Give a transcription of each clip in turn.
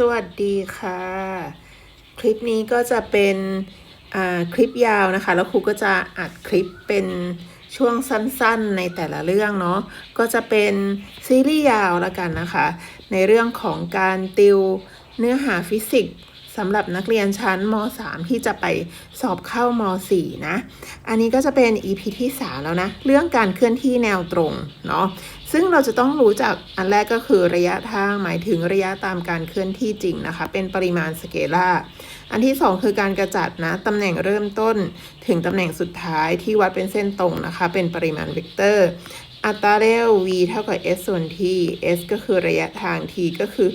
สวัสดีค่ะ คลิปนี้ก็จะเป็นอ่าคลิปยาวนะคะ แล้วครูก็จะอัดคลิปเป็นช่วงสั้นๆในแต่ละเรื่องเนาะก็จะเป็นซีรีส์ยาวแล้วกันนะคะ ในเรื่องของการติวเนื้อหาฟิสิกส์สำหรับนักเรียนชั้นม .3 ที่จะไปสอบเข้าม .4 นะ อันนี้ก็จะเป็น EP ที่ 3 แล้วนะ เรื่องการเคลื่อนที่แนวตรงเนาะ ซึ่งเราจะต้องรู้จักอันแรกก็คือระยะทางหมายถึงระยะตามการเคลื่อนที่จริงนะคะ เป็นปริมาณสเกลาอันที่ 2 คือการกระจัดนะตำแหน่งเริ่มต้น ถึงตำแหน่งสุดท้ายที่วัดเป็นเส้นตรงนะคะ เป็นปริมาณเวกเตอร์ อัตราเร็ว v เท่ากับ s ส่วน t s ก็คือระยะทาง t ก็คือ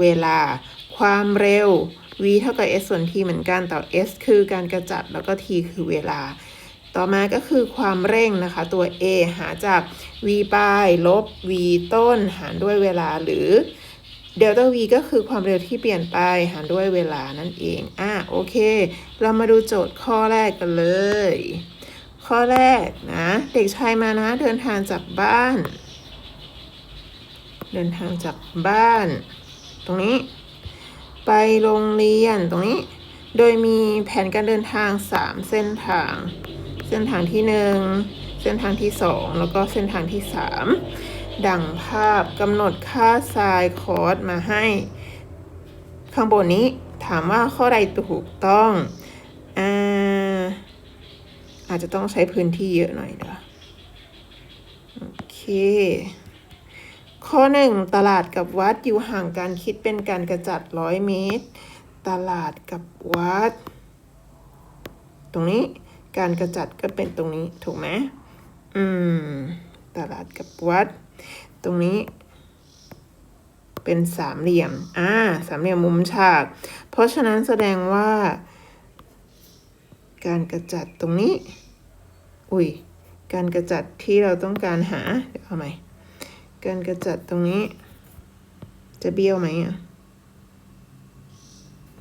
เวลา ความเร็ว v เท่ากับ s ส่วน t เหมือนกันแต่ s คือการกระจัดแล้วก็ t คือเวลา ต่อมาก็คือความเร่งนะคะ ตัว a หาจาก v ปลาย ลบ v ต้น หารด้วยเวลาหรือเดลต้า v ก็คือความเร็วที่เปลี่ยนไปหารด้วยเวลานั่นเอง อะโอเค เรามาดูโจทย์ข้อแรกกันเลย ข้อแรกนะ เด็กชายมานะเดินทางจากบ้าน เดินทางจากบ้าน ตรงนี้ ไปโรงเรียนตรงนี้ โดยมีแผนการเดินทาง 3 เส้นทาง ส้นทางที่1เส้นทางที่2แล้วก็เส้นทางที่3ดังภาพกำหนดค่าไซน์คอร์สมาให้ ข้างบนนี้ถามว่าข้อใดถูกต้องอาอาจจะต้องใช้พื้นที่เยอะหน่อยเด้อโอเค ข้อหนึ่งตลาดกับวัดอยู่ห่างกันคิดเป็นการกระจัดร้อยเมตร ตลาดกับวัด ตรงนี้ การกระจัดก็เป็นตรงนี้ถูกไหมอืม ตลาดกับวัด ตรงนี้ เป็นสามเหลี่ยม อ่า สามเหลี่ยมมุมฉาก เพราะฉะนั้นแสดงว่า การกระจัดตรงนี้ อุ้ย การกระจัดที่เราต้องการหา เดี๋ยวเอาใหม่ การกระจัดตรงนี้ จะเบี้ยวไหมอะ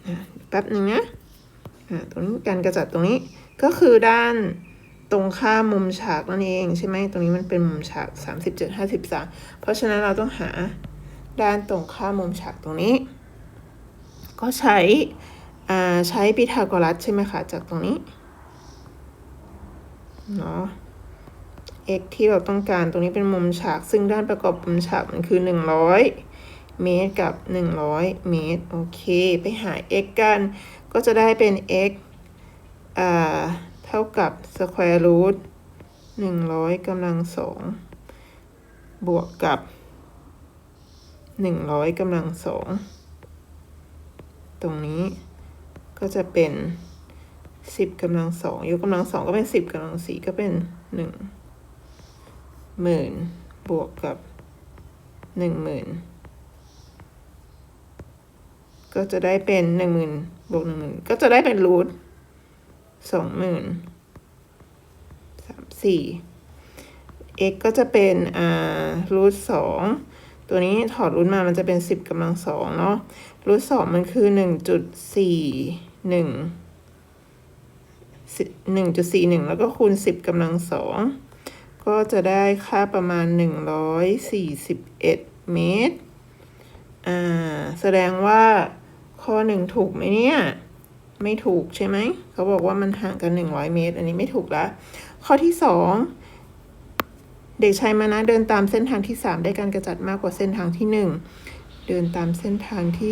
อะแป๊บหนึ่งนะ อ่า ตรงนี้การกระจัดตรงนี้ ก็คือด้านตรงข้ามมุมฉากนั่นเองใช่ไหมตรงนี้มันเป็นมุมฉากสามสิบเจ็ดห้าสิบสามเพราะฉะนั้นเราต้องหาด้านตรงข้ามมุมฉากตรงนี้ ก็ใช้ใช้พีทาโกรัสใช่ไหมคะ จากตรงนี้เนาะ x ที่เราต้องการตรงนี้เป็นมุมฉาก ซึ่งด้านประกอบมุมฉากมันคือ 100 เมตรกับ 100 เมตร โอเค ไปหา x กัน ก็จะได้เป็น x อ่าเท่ากับ square root 100กำลังสองบวกกับ 100กำลังสองตรงนี้ก็จะเป็น 10กำลังสองยกกำลังสองก็เป็น 10กำลังสี่ก็เป็น1หมื่นบวกกับหนึ่งหมื่นก็จะได้เป็นหนึ่งหมื่นบวกหนึ่งหมื่นก็จะได้เป็นรูท สองหมื่นสามสี่ x ก็จะเป็นอ่ารูทสองตัวนี้ถอดรูทมามันจะเป็นสิบกำลังสองเนาะรูทสองมันคือหนึ่งจุดสี่หนึ่งหนึ่งจุดสี่หนึ่งแล้วก็คูณสิบกำลังสองก็จะได้ค่าประมาณ141เมตร อ่า แสดงว่าข้อหนึ่งถูกไหมเนี่ย ไม่ถูกใช่ไหม เขาบอกว่ามันห่างกัน 100 เมตร อันนี้ไม่ถูกละข้อที่สองเด็กชายมานะเดินตามเส้นทางที่ 3 ได้การกระจัดมากกว่าเส้นทางที่ 1 เดินตามเส้นทางที่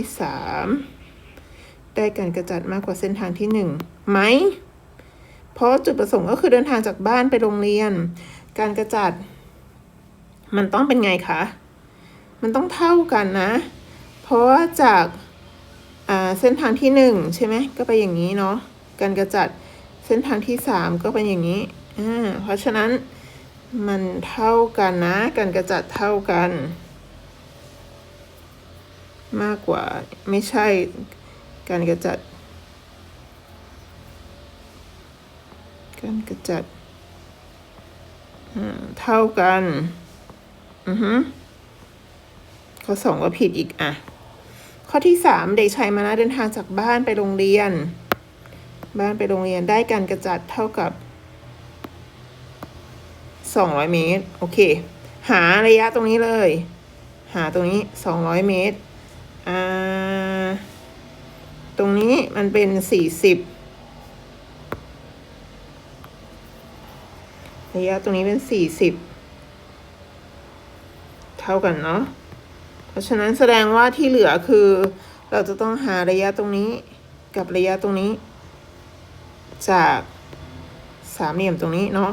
3 ได้การกระจัดมากกว่าเส้นทางที่ 1 ไหม เพราะจุดประสงค์ก็คือเดินทางจากบ้านไปโรงเรียน การกระจัด มันต้องเป็นไงคะ มันต้องเท่ากันนะ เพราะว่าจาก เส้นทางที่หนึ่งใช่ไหมก็ไปอย่างนี้เนาะการกระจัดเส้นทางที่สามก็เป็นอย่างนี้เพราะฉะนั้นมันเท่ากันนะ การกระจัดเท่ากัน มากกว่าไม่ใช่การกระจัด การกระจัดเท่ากัน อือฮึข้อสองก็ผิดอีกอะ ข้อที่สามเด็กชายมานะเดินทางจากบ้านไปโรงเรียน บ้านไปโรงเรียนได้การกระจัดเท่ากับสองร้อยเมตร โอเค หาระยะตรงนี้เลย หาตรงนี้สองร้อยเมตร อ่า ตรงนี้มันเป็นสี่สิบระยะตรงนี้เป็นสี่สิบเท่ากันเนาะ เพราะฉะนั้นแสดงว่าที่เหลือคือ เราจะต้องหาระยะตรงนี้กับระยะตรงนี้ จากสามเหลี่ยมตรงนี้เนาะ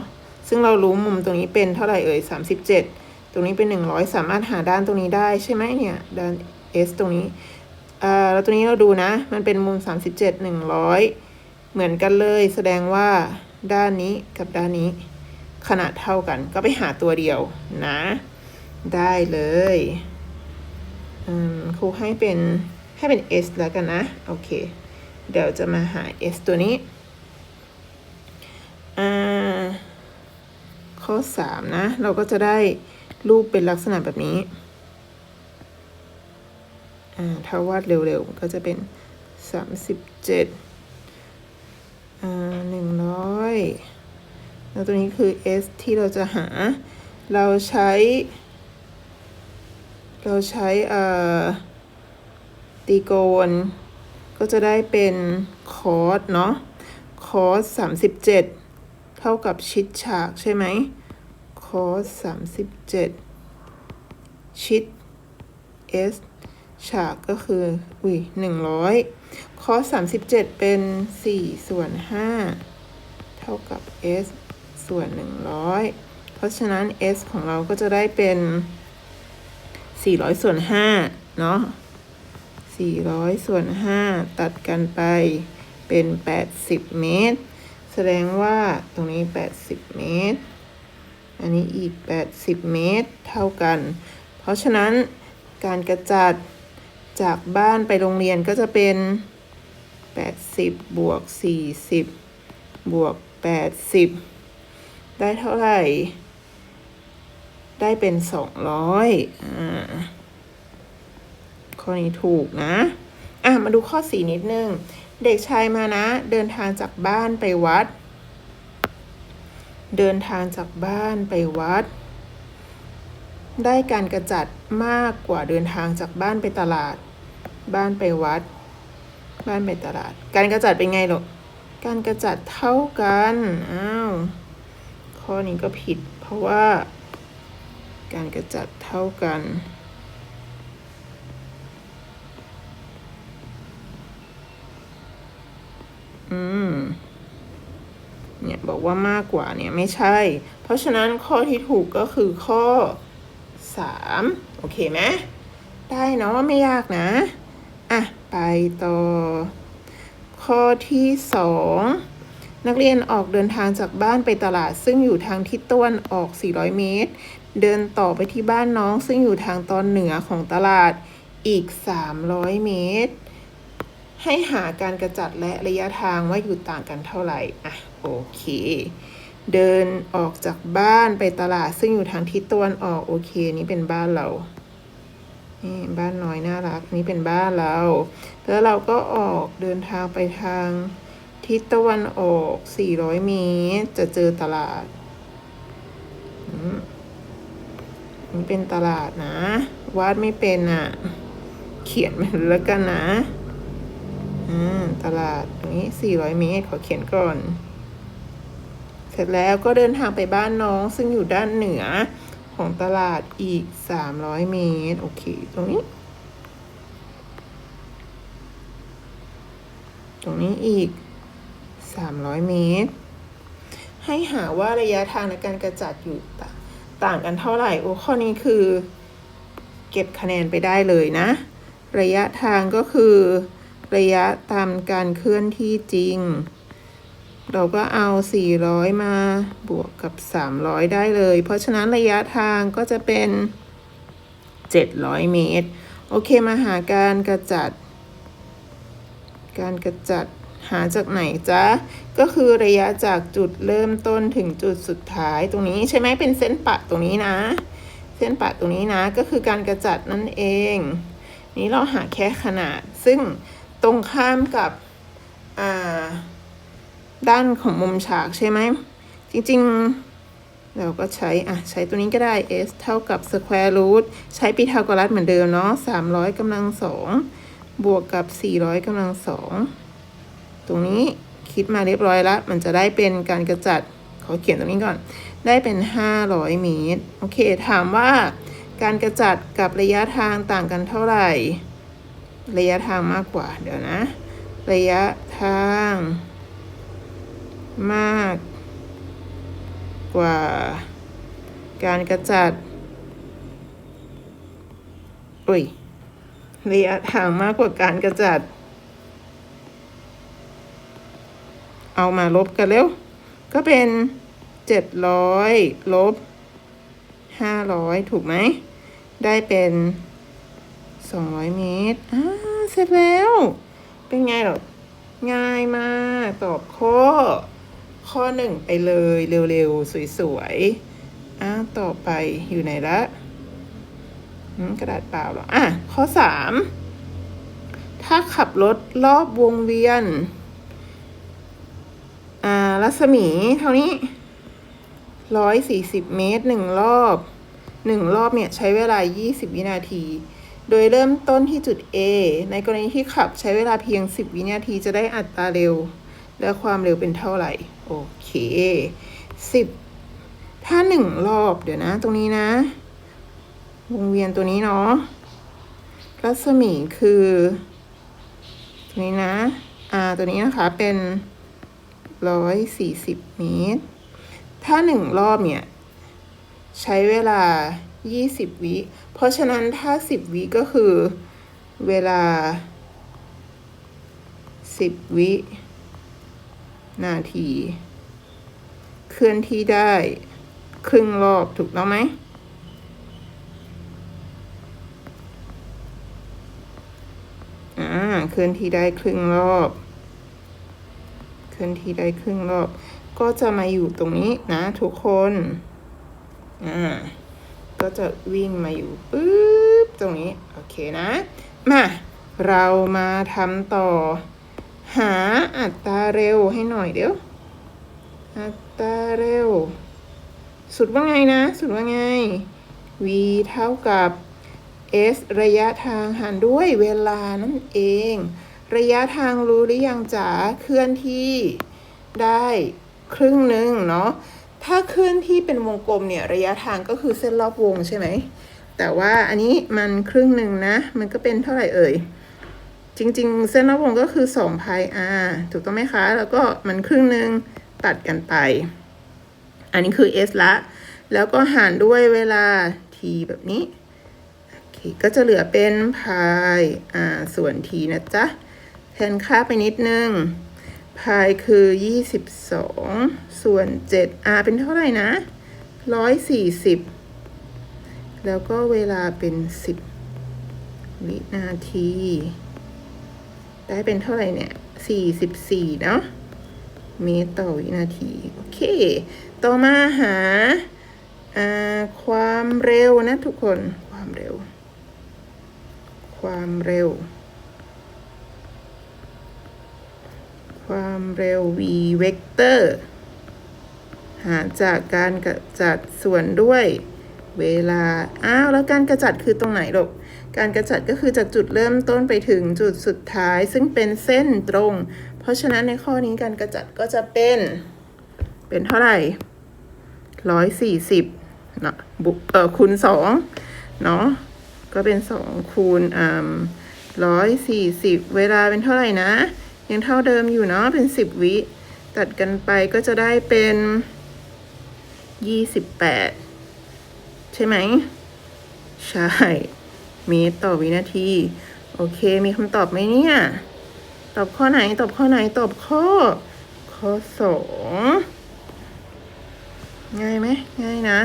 ซึ่งเรารู้มุมตรงนี้เป็นเท่าไหร่เอ่ยสามสิบเจ็ดตรงนี้เป็นหนึ่งร้อยสามารถหาด้านตรงนี้ได้ใช่ไหมเนี่ยด้าน S ตรงนี้อ่าแล้วตัวนี้เราดูนะ มันเป็นมุมสามสิบเจ็ดหนึ่งร้อยเหมือนกันเลย แสดงว่าด้านนี้กับด้านนี้ ขนาดเท่ากัน ก็ไปหาตัวเดียวนะ ได้เลย ครูให้เป็นให้เป็น S แล้วกันนะ โอเค เดี๋ยวจะมาหา S ตัวนี้ข้อสามนะ เราก็จะได้รูปเป็นลักษณะแบบนี้ถ้าวาดเร็วๆ ก็จะเป็นสามสิบเจ็ดอ่าหนึ่งร้อยแล้วตัวนี้คือ s ที่เราจะหา เราใช้ เราใช้ตีโกน ก็จะได้เป็นคอสเนาะคอสสามสิบเจ็ดเท่ากับชิดฉากใช่ไหมคอสสามสิบเจ็ดชิด s ฉากก็คืออุ้ยหนึ่งร้อยคอสสามสิบเจ็ดเป็นสี่ส่วนห้าเท่ากับ s ส่วนหนึ่งร้อยเพราะฉะนั้น s ของเราก็จะได้เป็น สี่ร้อยส่วนห้าเนาะสี่ร้อยส่วนห้าตัดกันไปเป็นแปดสิบเมตร แสดงว่าตรงนี้80เมตร อันนี้อีก80เมตรเท่ากัน เพราะฉะนั้นการกระจัดจากบ้านไปโรงเรียนก็จะเป็น 80 บวก 40 บวก 80 ได้เท่าไหร่ ได้เป็น200อ่าข้อนี้ถูกนะ อะ มาดูข้อสี่นิดนึง เด็กชายมานะ เดินทางจากบ้านไปวัด เดินทางจากบ้านไปวัด ได้การกระจัดมากกว่าเดินทางจากบ้านไปตลาด บ้านไปวัด บ้านไปตลาด การกระจัดเป็นไงลูกการกระจัดเท่ากัน อ้าว ข้อนี้ก็ผิด เพราะว่า การกระจัดเท่ากัน อืม เนี่ยบอกว่ามากกว่าเนี่ยไม่ใช่ เพราะฉะนั้นข้อที่ถูกก็คือข้อสามโอเคไหมได้เนาะไม่ยากนะ อะ ไปต่อ ข้อที่สองนักเรียนออกเดินทางจากบ้านไปตลาดซึ่งอยู่ทางทิศตะวันออก 400 เมตร เดินต่อไปที่บ้านน้องซึ่งอยู่ทางตอนเหนือของตลาดอีก 300 เมตร ให้หาการกระจัดและระยะทางว่าอยู่ต่างกันเท่าไหร่ อะ โอเค เดินออกจากบ้านไปตลาดซึ่งอยู่ทางทิศตะวันออกโอเค นี่เป็นบ้านเรานี่บ้านน้อยน่ารักนี่เป็นบ้านเรา แล้วเราก็ออกเดินทางไปทางทิศตะวันออก 400 เมตร จะเจอตลาด อืม นี่เป็นตลาดนะ วาดไม่เป็นอะ เขียนมันแล้วกันนะอ่าตลาดตรงนี้400เมตร ขอเขียนก่อน เสร็จแล้วก็เดินทางไปบ้านน้อง ซึ่งอยู่ด้านเหนือของตลาดอีก300เมตร โอเค ตรงนี้ ตรงนี้อีก300เมตร ให้หาว่าระยะทางในการกระจัดอยู่ต่า ต่างกันเท่าไหร่ โอ้ข้อนี้คือ เก็บคะแนนไปได้เลยนะ ระยะทางก็คือ ระยะตามการเคลื่อนที่จริง เราก็เอา 400 มาบวกกับ 300 ได้เลย เพราะฉะนั้นระยะทางก็จะเป็น 700 เมตร โอเคมาหาการกระจัด การกระจัด หาจากไหนจ๊ะ ก็คือระยะจากจุดเริ่มต้นถึงจุดสุดท้ายตรงนี้ใช่ไหมเป็นเส้นปะตรงนี้นะ เส้นปะตรงนี้นะ ก็คือการกระจัดนั่นเอง นี้เราหาแค่ขนาด ซึ่งตรงข้ามกับด้านของมุมฉากใช่ไหม จริงๆ เราก็ใช้ อะ ใช้ตัวนี้ก็ได้ s เท่ากับ square root ใช้พีทาโกรัสเหมือนเดิมเนาะ300กำลังสองบวกกับ 400กำลังสอง ตรงนี้คิดมาเรียบร้อยแล้ว มันจะได้เป็นการกระจัดขอเขียนตรงนี้ก่อน ได้เป็น 500เมตรโอเค ถามว่า การกระจัดกับระยะทางต่างกันเท่าไหร่ ระยะทางมากกว่า เดี๋ยวนะ ระยะทาง มากกว่า การกระจัดอุ้ยระยะทางมากกว่าการกระจัด เอามาลบกันเร็ว ก็เป็นเจ็ดร้อยลบห้าร้อยถูกไหม ได้เป็นสองร้อยเมตรอ่าเสร็จแล้ว เป็นไงหรอ ง่ายมาก ตอบข้อ ข้อหนึ่งไปเลยเร็วๆ สวยๆอ้าวต่อไปอยู่ไหนละกระดาษเปล่าหรอ อะ ข้อสามถ้าขับรถรอบวงเวียน รัศมีเท่านี้ร้อยสี่สิบเมตรหนึ่งรอบหนึ่งรอบเนี่ยใช้เวลา 20 วินาที โดยเริ่มต้นที่จุด A ในกรณีที่ขับใช้เวลาเพียง 10 วินาทีจะได้อัตราเร็ว และความเร็วเป็นเท่าไหร่ โอเค 10 ถ้าหนึ่งรอบเดี๋ยวนะ ตรงนี้นะ วงเวียนตัวนี้เนาะ รัศมีคือ ตัวนี้นะอ่าตัวนี้นะคะเป็น ร้อยสี่สิบเมตร ถ้าหนึ่งรอบเนี่ย ใช้เวลายี่สิบวิ เพราะฉะนั้นถ้าสิบวิก็คือเวลาสิบวิ นาที เคลื่อนที่ได้ครึ่งรอบถูกต้องไหมอ่าเคลื่อนที่ได้ครึ่งรอบ ลื่อนที่ได้ครึ่งรอบ ก็จะมาอยู่ตรงนี้นะทุกคน อ่า ก็จะวิ่งมาอยู่ปึ๊บตรงนี้ โอเคนะ มา เรามาทำต่อ หาอัตราเร็วให้หน่อยเดี๋ยว อัตราเร็ว สุดว่าไงนะ สุดว่าไง v เท่ากับ s ระยะทางหารด้วยเวลานั่นเอง ระยะทางรู้หรือยังจ๋าเคลื่อนที่ได้ครึ่งหนึ่งเนาะถ้าเคลื่อนที่เป็นวงกลมเนี่ยระยะทางก็คือเส้นรอบวงใช่ไหมแต่ว่าอันนี้มันครึ่งหนึ่งนะ มันก็เป็นเท่าไหร่เอ่ยจริง ๆ เส้นรอบวงก็คือ2 pi r ถูกต้องไหมคะ แล้วก็มันครึ่งหนึ่งตัดกันไป อันนี้คือ s ละ แล้วก็หารด้วยเวลา t แบบนี้ ก็จะเหลือเป็น pi r ส่วน t นะจ๊ะ แทนค่าไปนิดนึง pi คือ 22 ส่วน 7 r เป็นเท่าไหร่นะ 140 แล้วก็เวลาเป็น 10 วินาที ได้เป็นเท่าไหร่เนี่ย 44 เนาะเมตรต่อวินาที โอเค ต่อมาหาาความเร็วนะทุกคน ความเร็ว ความเร็ว ความเร็ว v เวกเตอร์ หาจากการกระจัดส่วนด้วยเวลา อ้าว แล้วการกระจัดคือตรงไหนลูกการกระจัดก็คือจากจุดเริ่มต้นไปถึงจุดสุดท้าย ซึ่งเป็นเส้นตรง เพราะฉะนั้นในข้อนี้การกระจัดก็จะเป็น เป็นเท่าไหร่ร้อยสี่สิบเนาะบุเออคูณสองเนาะก็เป็นสองคูณอ่าร้อยสี่สิบเวลาเป็นเท่าไหร่นะ ยังเท่าเดิมอยู่เนาะเป็นสิบวิตัดกันไปก็จะได้เป็นยี่สิบแปดใช่ไหม ใช่เมตรต่อวินาที โอเคมีคำตอบไหมเนี่ย ตอบข้อไหนตอบข้อไหนตอบข้อ ข้อสองง่ายไหมง่ายนะ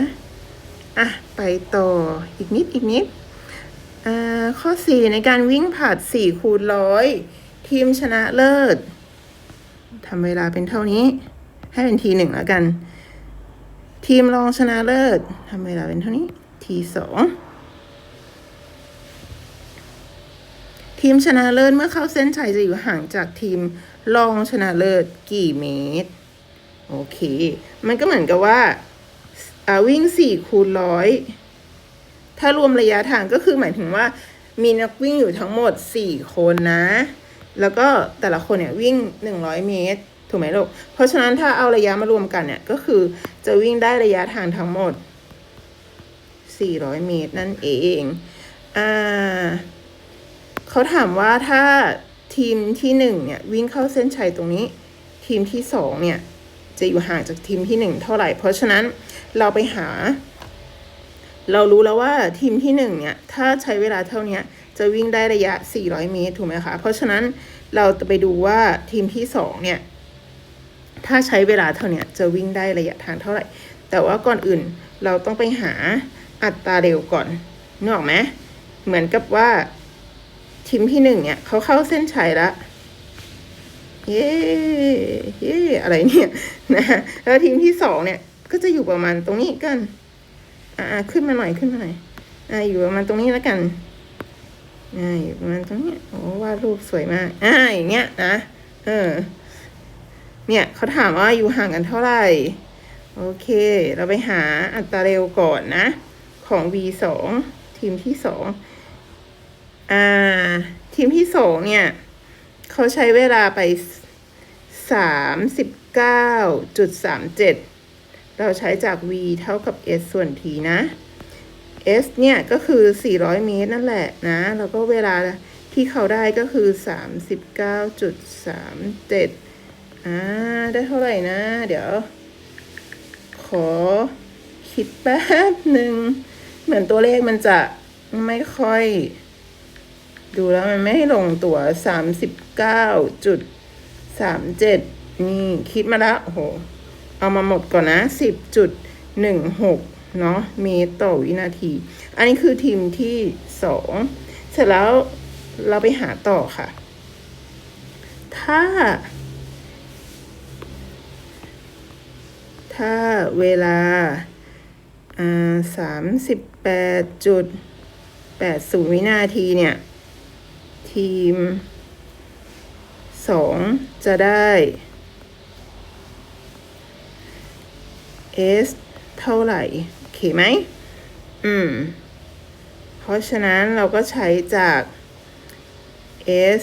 อะ ไปต่ออีกนิดอีกนิดอ่าข้อสี่ในการวิ่งผลัดสี่คูณร้อย ทีมชนะเลิศทำเวลาเป็นเท่านี้ ให้เป็นทีหนึ่งแล้วกัน ทีมรองชนะเลิศทำเวลาเป็นเท่านี้ ทีสองทีมชนะเลิศเมื่อเข้าเส้นชัยจะอยู่ห่างจากทีมรองชนะเลิศกี่เมตร โอเค มันก็เหมือนกับว่าอ่าวิ่งสี่คูณร้อยถ้ารวมระยะทางก็คือหมายถึงว่ามีนักวิ่งอยู่ทั้งหมด4คนนะ แล้วก็แต่ละคนเนี่ยวิ่ง 100 เมตร ถูกไหมลูก เพราะฉะนั้นถ้าเอาระยะมารวมกันเนี่ย ก็คือจะวิ่งได้ระยะทางทั้งหมด 400 เมตรนั่นเอง อ่าเขาถามว่าถ้าทีมที่หนึ่งเนี่ย วิ่งเข้าเส้นชัยตรงนี้ ทีมที่สองเนี่ย จะอยู่ห่างจากทีมที่หนึ่งเท่าไหร่ เพราะฉะนั้นเราไปหา เรารู้แล้วว่าทีมที่หนึ่งเนี่ย ถ้าใช้เวลาเท่านี้ จะวิ่งได้ระยะ 400 เมตร ถูกไหมคะ เพราะฉะนั้นเราจะไปดูว่าทีมที่สองเนี่ย ถ้าใช้เวลาเท่าเนี้ยจะวิ่งได้ระยะทางเท่าไหร่ แต่ว่าก่อนอื่นเราต้องไปหาอัตราเร็วก่อนนึกออกไหมเหมือนกับว่าทีมที่หนึ่งเนี่ยเขาเข้าเส้นชัยแล้วเย้เย้อะไรเนี่ยนะแล้วทีมที่สองเนี่ย ก็จะอยู่ประมาณตรงนี้กัน อ่าขึ้นมาหน่อยขึ้นมาหน่อยอ่าอยู่ประมาณตรงนี้แล้วกัน อ่าอยู่ประมาณตรงนี้โอ้วาดรูปสวยมากอ่าอย่างเงี้ยนะเออ เนี่ยเขาถามว่าอยู่ห่างกันเท่าไหร่ โอเค เราไปหาอัตราเร็วก่อนนะ ของ V สองทีมที่สองอ่า ทีมที่สองเนี่ยเขาใช้เวลาไปสามสิบเก้าจุดสามเจ็ดเราใช้จาก v เท่ากับ s ส่วน t นะ s เนี่ยก็คือ 400 เมตรนั่นแหละนะ แล้วก็เวลาที่เขาได้ก็คือ 39.37อ่าได้เท่าไหร่นะ เดี๋ยว ขอคิดแป๊บหนึ่ง เหมือนตัวเลขมันจะไม่ค่อย ดูแล้วมันไม่ลงตัวสามสิบเก้าจุดสามเจ็ดนี่คิดมาแล้วโอ้โห เอามาหมดก่อนนะสิบจุดหนึ่งหก เนาะเมตรต่อวินาที อันนี้คือทีมที่สองเสร็จแล้วเราไปหาต่อค่ะ ถ้า ถ้าเวลาอ่าสามสิบแปดจุดแปดศูนย์วินาทีเนี่ย ทีมสองจะได้ S เท่าไหร่ ไหมอืม เพราะฉะนั้นเราก็ใช้จาก S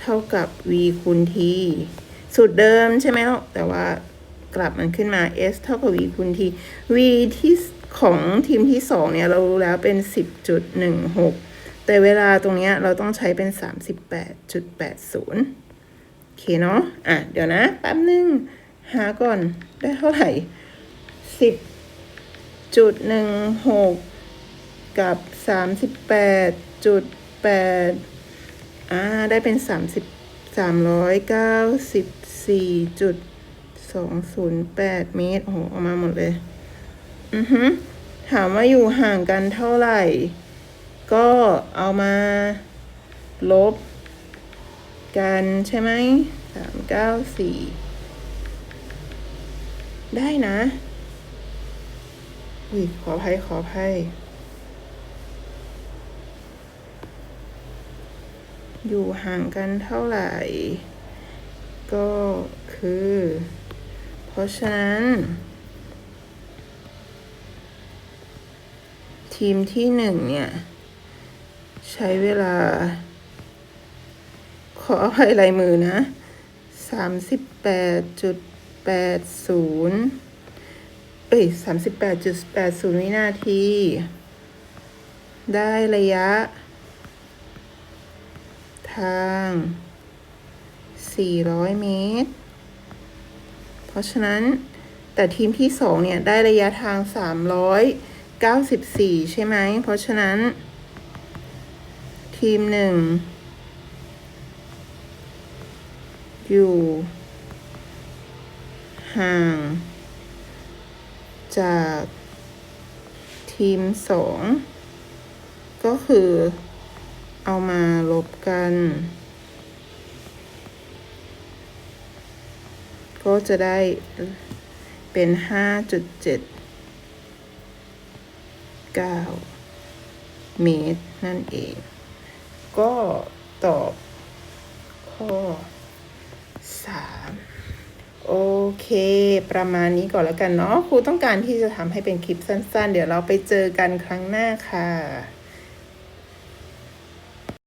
เท่ากับ V คูณ T สูตรเดิมใช่ไหมลูกแต่ว่ากลับมันขึ้นมา S เท่ากับ V คูณ T V ที่ของทีมที่สองเนี่ยเรารู้แล้วเป็น 10.16 แต่เวลาตรงเนี้ยเราต้องใช้เป็น 38.80 โอเคเนาะ อะ เดี๋ยวนะ แป๊บนึง หาก่อนได้เท่าไหร่สิบ จุดหนึ่งหกกับสามสิบแปดจุดแปดอ่าได้เป็นสามสิบสามร้อยเก้าสิบสี่จุดสองศูนย์แปดเมตรโอ้โหออกมาหมดเลย อือฮึถามว่าอยู่ห่างกันเท่าไหร่ ก็เอามาลบกันใช่ไหมสามเก้าสี่ได้นะ อุ้ยขออภัยขออภัยอยู่ห่างกันเท่าไหร่ ก็คือ เพราะฉะนั้น ทีมที่หนึ่งเนี่ย ใช้เวลา ขออภัยลายมือนะสามสิบแปดจุดแปดศูนย์ เอ้ยสามสิบแปดจุดแปดศูนย์วินาที ได้ระยะ ทางสี่ร้อยเมตร เพราะฉะนั้นแต่ทีมที่สองเนี่ย ได้ระยะทางสามร้อยเก้าสิบสี่ใช่ไหม เพราะฉะนั้น ทีมหนึ่งอยู่ ห่าง จากทีมสองก็คือเอามาลบกัน ก็จะได้เป็นห้าจุดเจ็ดเก้าเมตรนั่นเอง ก็ตอบข้อสาม โอเค ประมาณนี้ก่อนแล้วกันเนาะครูต้องการที่จะทำให้เป็นคลิปสั้น ๆ เดี๋ยวเราไปเจอกันครั้งหน้าค่ะ